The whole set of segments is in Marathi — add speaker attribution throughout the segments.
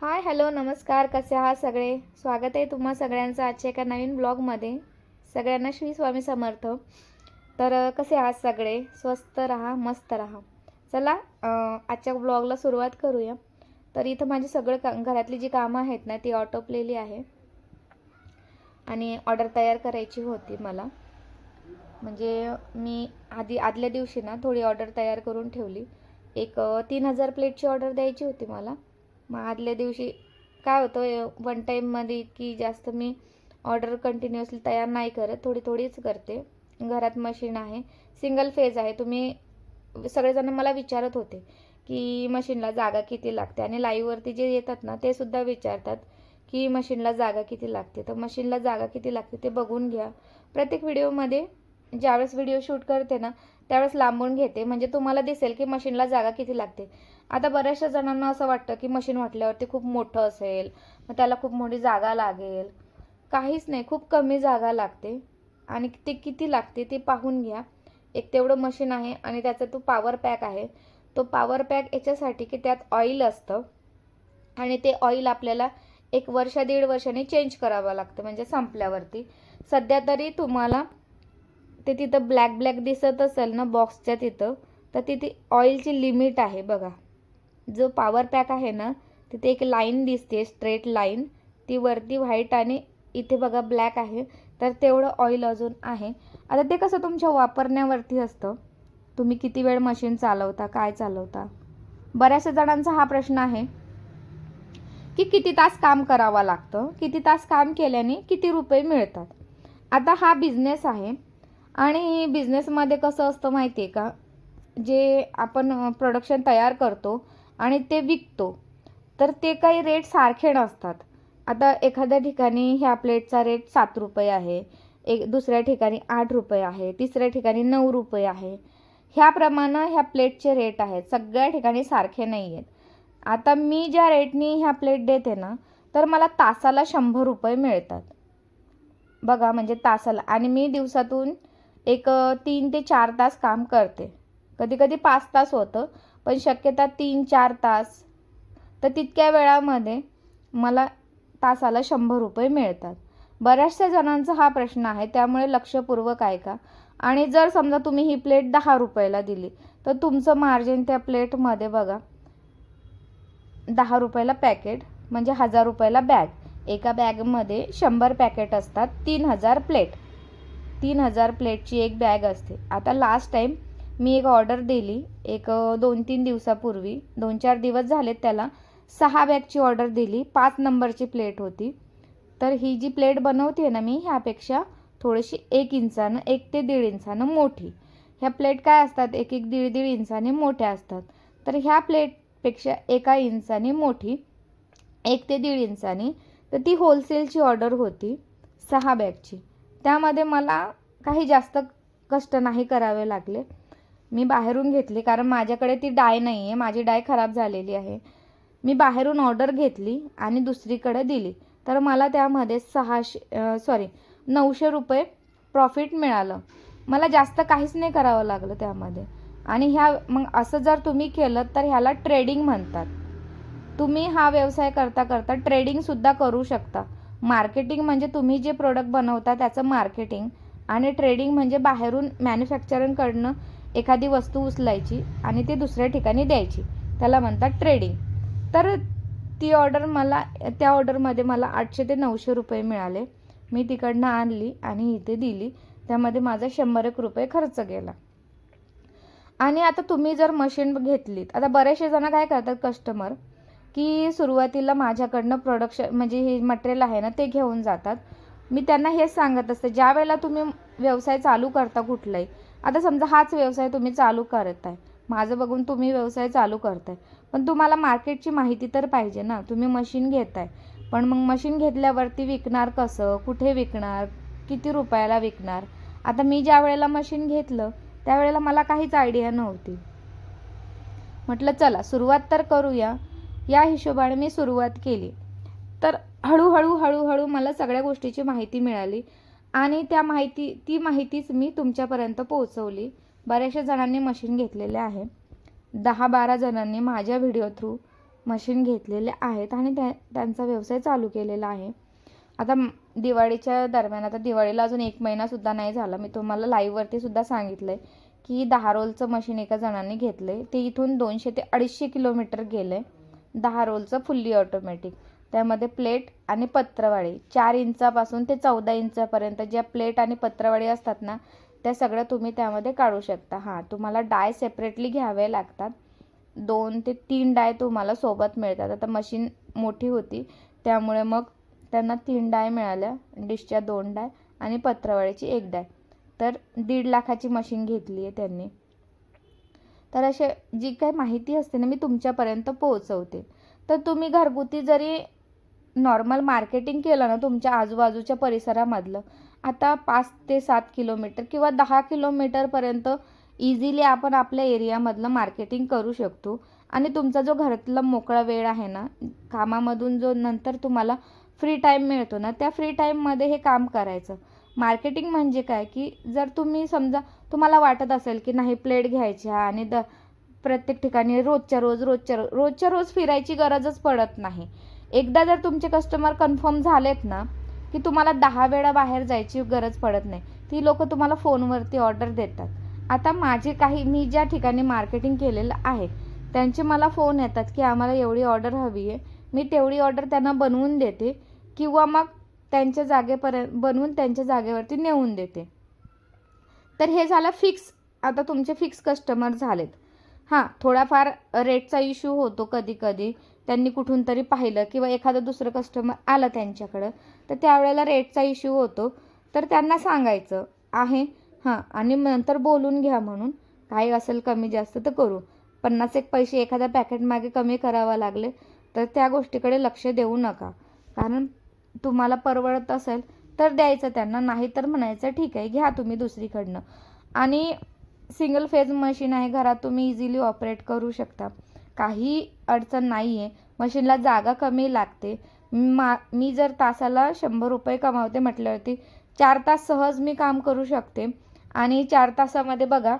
Speaker 1: हाय हॅलो नमस्कार कसे आहात सगळे? स्वागत आहे तुम्हा सगळ्यांचं आजच्या एका नवीन ब्लॉगमध्ये. सगळ्यांना श्री स्वामी समर्थ. तर कसे आहात सगळे? स्वस्त राहा मस्त राहा. चला आजच्या ब्लॉगला सुरुवात करूया. तर इथं माझी सगळं का घरातली जी कामं आहेत ना ती ऑटोपलेली आहे. आणि ऑर्डर तयार करायची होती मला. म्हणजे मी आधी आदल्या दिवशी ना थोडी ऑर्डर तयार करून ठेवली. एक तीन हजार प्लेटची ऑर्डर द्यायची होती मला. मग आदल्या दिवशी काय होतं वन टाईममध्ये की जास्त मी ऑर्डर कंटिन्युअसली तयार नाही करत थोडी थोडीच करते. घरात मशीन आहे सिंगल फेज आहे. तुम्ही सगळेजण मला विचारत होते की मशीनला जागा किती लागते? आणि लाईव्हवरती जे येतात ना ते सुद्धा विचारतात की मशीनला जागा किती लागते? तर मशीनला जागा किती लागते ते बघून घ्या. प्रत्येक व्हिडिओमध्ये ज्यावेळेस व्हिडिओ शूट करते ना त्यावेळेस लांबून घेते. म्हणजे तुम्हाला दिसेल की मशीनला जागा किती लागते. आता बऱ्याचशा जणांना असं वाटतं की मशीन म्हटल्यावरती खूप मोठं असेल मग त्याला खूप मोठी जागा लागेल. काहीच नाही खूप कमी जागा लागते. आणि ते किती लागते ते पाहून घ्या. एक तेवढं मशीन आहे आणि त्याचा तो पॉवर पॅक आहे. तो पॉवर पॅक याच्यासाठी की त्यात ऑइल असतं. आणि ते ऑइल आपल्याला एक वर्ष दीड वर्षांनी चेंज करावं लागतं. म्हणजे संपल्यावरती. सध्या तरी तुम्हाला ते तिथं ब्लॅक ब्लॅक दिसत असेल ना बॉक्सच्या तिथं तर तिथे ऑइलची लिमिट आहे बघा. जो पॉवर पॅक आहे ना तिथे एक लाईन दिसते स्ट्रेट लाईन ती वरती व्हाईट आणि इथे बघा ब्लॅक आहे. तर तेवढं ऑइल अजून आहे. आता ते कसं तुमच्या वापरण्यावरती असतं? तुम्ही किती वेळ मशीन चालवता काय चालवता? बऱ्याचशा जणांचा हा प्रश्न आहे की किती तास काम करावं लागतं? किती तास काम केल्याने किती रुपये मिळतात? आता हा बिझनेस आहे आणि बिझनेसमध्ये कसं असतं माहिती आहे का? जे आपण प्रोडक्शन तयार करतो आणि ते विकतो तर ते काही रेट सारखे नसतात. आता एखाद्या ठिकाणी ह्या प्लेटचा रेट सात रुपये आहे एक दुसऱ्या ठिकाणी आठ रुपये आहे तिसऱ्या ठिकाणी नऊ रुपये आहे. ह्याप्रमाणे ह्या प्लेटचे रेट आहेत सगळ्या ठिकाणी सारखे नाही आहेत आता मी ज्या रेटनी ह्या प्लेट देते ना तर मला तासाला शंभर रुपये मिळतात. बघा म्हणजे तासाला. आणि मी दिवसातून एक तीन ते चार तास काम करते. कधी कधी पाच तास होतं पण शक्यता तीन चार तास. तर तितक्या वेळामध्ये मला तासाला शंभर रुपये मिळतात. बऱ्याचशा जणांचा हा प्रश्न आहे त्यामुळे लक्षपूर्वक ऐका. आणि जर समजा तुम्ही ही प्लेट दहा रुपयाला दिली तर तुमचं मार्जिन त्या प्लेटमध्ये बघा. दहा रुपयाला पॅकेट म्हणजे हजार रुपयाला बॅग. एका बॅगमध्ये शंभर पॅकेट असतात तीन हजार प्लेट. तीन हजार प्लेटची एक बॅग असते. आता लास्ट टाईम मी एक ऑर्डर दिली एक दोन तीन दिवसापूर्वी दोन चार दिवस झालेत त्याला सहा बॅगची ऑर्डर दिली पाच नंबरची प्लेट होती. तर ही जी प्लेट बनवते ना मी ह्यापेक्षा थोडीशी एक इंचानं एक ते दीड इंचानं मोठी. ह्या प्लेट काय असतात? एक एक दीड दीड इंचाने मोठ्या असतात. तर ह्या प्लेटपेक्षा एका इंचाने मोठी एक ते दीड इंचानी तर ती होलसेलची ऑर्डर होती सहा बॅगची. त्यामध्ये मला काही जास्त कष्ट नाही करावे लागले. मी बाहेरून घेतली कारण माझ्याकडे ती डाय नाही आहे माझी डाय खराब झालेली आहे. मी बाहेरून ऑर्डर घेतली आणि दुसरीकडे दिली. तर मला त्यामध्ये सहाशे सॉरी नऊशे रुपये प्रॉफिट मिळालं. मला जास्त काहीच नाही करावं लागलं त्यामध्ये. आणि ह्या मग असं जर तुम्ही केलं तर ह्याला ट्रेडिंग म्हणतात. तुम्ही हा व्यवसाय करता करता ट्रेडिंगसुद्धा करू शकता. मार्केटिंग म्हणजे तुम्ही जे प्रोडक्ट बनवता त्याचं मार्केटिंग आणि ट्रेडिंग म्हणजे बाहेरून मॅन्युफॅक्चरिंगकडनं एखादी वस्तू उचलायची आणि ती दुसऱ्या ठिकाणी द्यायची. त्याला म्हणतात ट्रेडिंग तर ती ऑर्डर मला त्या ऑर्डरमध्ये मला आठशे ते नऊशे रुपये मिळाले. मी तिकडनं आणली आणि इथे दिली. त्यामध्ये माझा शंभर एक रुपये खर्च गेला. आणि आता तुम्ही जर मशीन घेतलीत आता बरेचसे जण काय करतात कस्टमर की सुरुवातीला माझ्याकडनं प्रोडक्शन म्हणजे हे मटेरियल आहे ना ते घेऊन जातात. मी त्यांना हेच सांगत असते ज्या वेळेला तुम्ही व्यवसाय चालू करता कुठलाही आता समजा हाच व्यवसाय तुम्ही चालू करत आहे माझं बघून तुम्ही व्यवसाय चालू करताय. पण तुम्हाला मार्केटची माहिती तर पाहिजे ना तुम्ही मशीन घेताय. पण मग मशीन घेतल्यावरती विकणार कसं कुठे विकणार किती रुपयाला विकणार? आता मी ज्या वेळेला मशीन घेतलं त्यावेळेला मला काहीच आयडिया नव्हती. म्हटलं चला सुरुवात तर करूया या हिशोबाने मी सुरुवात केली. तर हळूहळू हळूहळू मला सगळ्या गोष्टीची माहिती मिळाली आणि त्या माहिती ती माहितीच मी तुमच्यापर्यंत पोहोचवली. बऱ्याचशा जणांनी मशीन घेतलेले आहे. दहा बारा जणांनी माझ्या व्हिडिओ थ्रू मशीन घेतलेले आहेत आणि त्या त्यांचा व्यवसाय चालू केलेला आहे. आता दिवाळीच्या दरम्यान आता दिवाळीला अजून एक महिनासुद्धा नाही झाला. मी तुम्हाला लाईव्हवरती सुद्धा सांगितलं आहे की दहा रोलचं मशीन एका जणांनी घेतलं आहे ते इथून दोनशे ते अडीचशे किलोमीटर गेलं आहे दहा रोलचं फुल्ली ऑटोमॅटिक त्यामध्ये प्लेट आणि पत्रवाळी. चार इंचापासून ते चौदा इंचापर्यंत ज्या प्लेट आणि पत्रवाळी असतात ना त्या सगळ्या तुम्ही त्यामध्ये काढू शकता. हां तुम्हाला डाय सेपरेटली घ्यावे लागतात. दोन ते तीन डाय तुम्हाला सोबत मिळतात. आता मशीन मोठी होती त्यामुळे मग त्यांना तीन डाय मिळाल्या डिशच्या दोन डाय आणि पत्रवाळीची एक डाय तर दीड लाखाची मशीन घेतली आहे त्यांनी. तर असे जी काही माहिती असते ना मी तुमच्यापर्यंत पोहोचवते. तर तुम्ही घरगुती जरी नॉर्मल मार्केटिंग केलं ना तुमच्या आजूबाजूच्या परिसरामधलं आता पाच ते सात किलोमीटर किंवा दहा किलोमीटरपर्यंत इझिली आपण आपल्या एरियामधलं मार्केटिंग करू शकतो. आणि तुमचा जो घरातला मोकळा वेळ आहे ना कामामधून जो नंतर तुम्हाला फ्री टाईम मिळतो ना त्या फ्री टाईममध्ये हे काम करायचं. मार्केटिंग म्हणजे काय? की जर तुम्ही समजा तुम्हाला वाटत असेल की नाही प्लेट घ्यायच्या आणि द प्रत्येक ठिकाणी रोजच्या रोज रोजच्या रोज रोजच्या रोज फिरायची गरजच पडत नाही. एकदा जर तुमचे कस्टमर कन्फर्म झालेत ना की तुम्हाला दहा वेळा बाहेर जायची गरज पडत नाही ती लोक तुम्हाला फोनवरती ऑर्डर देतात. आता माझे काही मी ज्या ठिकाणी मार्केटिंग केलेलं आहे त्यांचे मला फोन येतात की आम्हाला एवढी ऑर्डर हवी आहे मी तेवढी ऑर्डर त्यांना बनवून देते किंवा मग त्यांच्या जागेपर्यंत बनवून त्यांच्या जागेवरती नेऊन देते. तर हे झालं फिक्स आता तुमचे फिक्स कस्टमर झालेत. हां थोडाफार रेटचा इश्यू होतो कधी कधी त्यांनी कुठून तरी पाहिलं किंवा एखादं दुसरं कस्टमर आलं त्यांच्याकडं तर त्यावेळेला रेटचा इश्यू होतो. तर त्यांना सांगायचं आहे हां आणि नंतर बोलून घ्या म्हणून. काही असेल कमी जास्त तर करू. पन्नास एक पैसे एखाद्या पॅकेटमागे कमी करावं लागले तर त्या गोष्टीकडे लक्ष देऊ नका. कारण तुम्हाला परवडत असेल तर द्यायचं त्यांना नाही तर म्हणायचं ठीक आहे घ्या तुम्ही दुसरीकडनं. आणि सिंगल फेज मशीन आहे घरात तुम्ही इझिली ऑपरेट करू शकता. काही अडचण नाही आहे मशीनला जागा कमी लागते. मा मी जर तासाला शंभर रुपये कमावते म्हटल्यावरती चार तास सहज मी काम करू शकते. आणि चार तासामध्ये बघा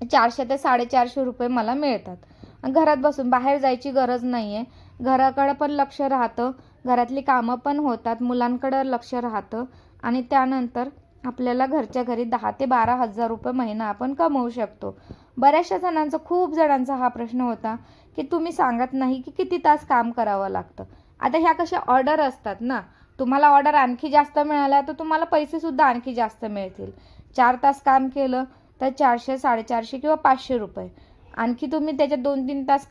Speaker 1: चारशे ते साडेचारशे रुपये मला मिळतात. घरात बसून बाहेर जायची गरज नाही आहे घराकडं पण लक्ष राहतं. घरातली कामं पण होतात मुलांकडं लक्ष राहतं आणि त्यानंतर आपल्याला घरच्या घरी दहा ते बारा हजार रुपये महिना आपण कमवू शकतो. बऱ्याचशा जणांचा खूप जणांचा हा प्रश्न होता की तुम्ही सांगत नाही की किती तास काम करावं लागतं. आता ह्या कशा ऑर्डर असतात ना तुम्हाला ऑर्डर आणखी जास्त मिळाल्या तर तुम्हाला पैसेसुद्धा आणखी जास्त मिळतील. चार तास काम केलं तर चारशे साडेचारशे किंवा पाचशे रुपये. आणखी तुम्ही त्याच्यात दोन तीन तास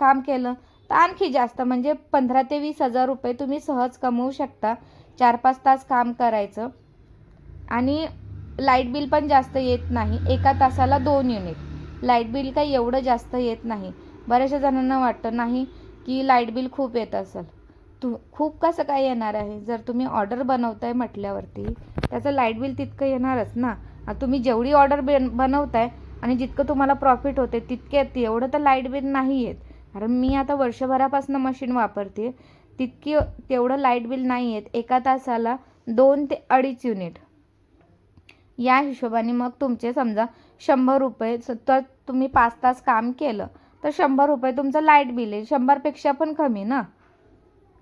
Speaker 1: काम केलं तर आणखी जास्त म्हणजे पंधरा ते वीस हजार रुपये तुम्ही सहज कमवू शकता. चार पाच तास काम करायचं. आणि लाइट बिल पण जास्त येत नाही. एका तासाला दोन युनिट. लाइट बिल काही एवढं जास्त येत नाही. बऱ्याचशा जणांना वाटतं नाही की लाइट बिल खूप येत असेल. तू खूप कसं काय येणार आहे? जर तुम्ही ऑर्डर बनवताय म्हटल्यावरती त्याचं लाइट बिल तितकं येणारच ना? तुम्ही जेवढी ऑर्डर बन बनवताय आणि जितकं तुम्हाला प्रॉफिट होते तितके येते. एवढं तर लाइट बिल नाही येत. कारण मी आता वर्षभरापासून मशीन वापरते. तितकी तेवढं लाइट बिल नाही आहेत एका तासाला दोन ते अडीच युनिट या हिशोबाने मग तुमचे समजा शंभर रुपये तर तुम्ही पाच तास काम केलं तर शंभर रुपये तुमचं लाइट बिल आहे. शंभरपेक्षा पण कमी ना?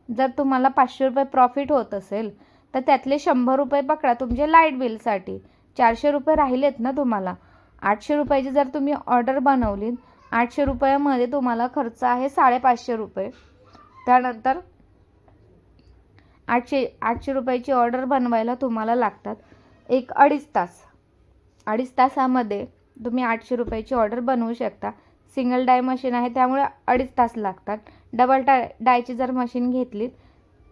Speaker 1: जर तुम्हाला पाचशे रुपये प्रॉफिट होत असेल तर त्यातले शंभर रुपये पकडा तुमचे लाइट बिलसाठी चारशे रुपये राहिलेत ना तुम्हाला? आठशे रुपयाची जर तुम्ही ऑर्डर बनवली आठशे रुपयामध्ये तुम्हाला खर्च आहे साडेपाचशे रुपये. त्यानंतर आठशे आठशे रुपयाची ऑर्डर बनवायला तुम्हाला लागतात. एक अडीच तास. अडीच तासामध्ये तुम्ही आठशे रुपयाची ऑर्डर बनवू शकता. सिंगल डाय मशीन आहे त्यामुळे अडीच तास लागतात. डबल डाय डायची जर मशीन घेतली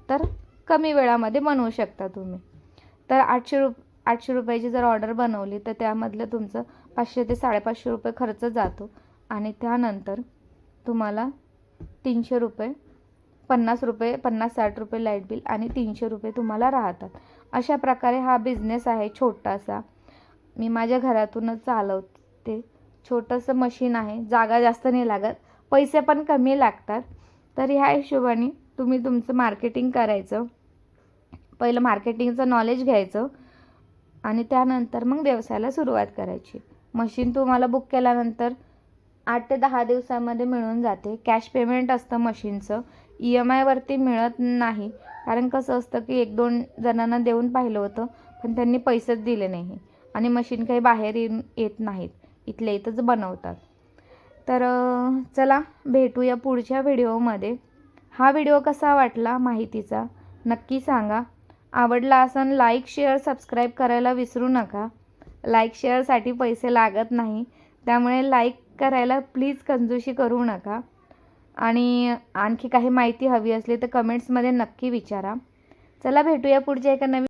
Speaker 1: तर कमी वेळामध्ये बनवू शकता तुम्ही. तर आठशे रुप आठशे रुपयाची जर ऑर्डर बनवली तर त्यामधलं तुमचं पाचशे ते साडेपाचशे रुपये खर्च जातो. आणि त्यानंतर तुम्हाला तीनशे रुपये पन्नास रुपये पन्नास साठ रुपये लाइट बिल आणि तीनशे रुपये तुम्हाला राहतात. अशा प्रकारे हा बिझनेस आहे छोटासा. मी माझ्या घरातूनच चालवते. छोटंसं मशीन आहे. जागा जास्त नाही लागत. पैसे पण कमी लागतात. तर ह्या हिशोबाने तुम्ही तुमचं मार्केटिंग करायचं. पहिलं मार्केटिंगचं नॉलेज घ्यायचं. आणि त्यानंतर मग व्यवसायाला सुरुवात करायची. मशीन तुम्हाला बुक केल्यानंतर आठ ते दहा दिवसामध्ये मिळून जाते. कॅश पेमेंट असतं मशीनचं. ई एम आयवरती मिळत नाही. कारण कसं असतं की एक दोन जणांना देऊन पाहिलं होतं पण त्यांनी पैसेच दिले नाही. आणि मशीन काही बाहेर येऊन येत नाहीत. इथल्या इथंच बनवतात. तर चला भेटूया पुढच्या व्हिडिओमध्ये. हा व्हिडिओ कसा वाटला माहितीचा नक्की सांगा. आवडला असन लाईक शेअर सबस्क्राईब करायला विसरू नका. लाईक शेअरसाठी पैसे लागत नाही. त्यामुळे लाईक करायला प्लीज कंजूशी करू नका. आणि आणखी काही माहिती हवी असली तर कमेंट्समध्ये नक्की विचारा. चला भेटूया पुढच्या एका नवीन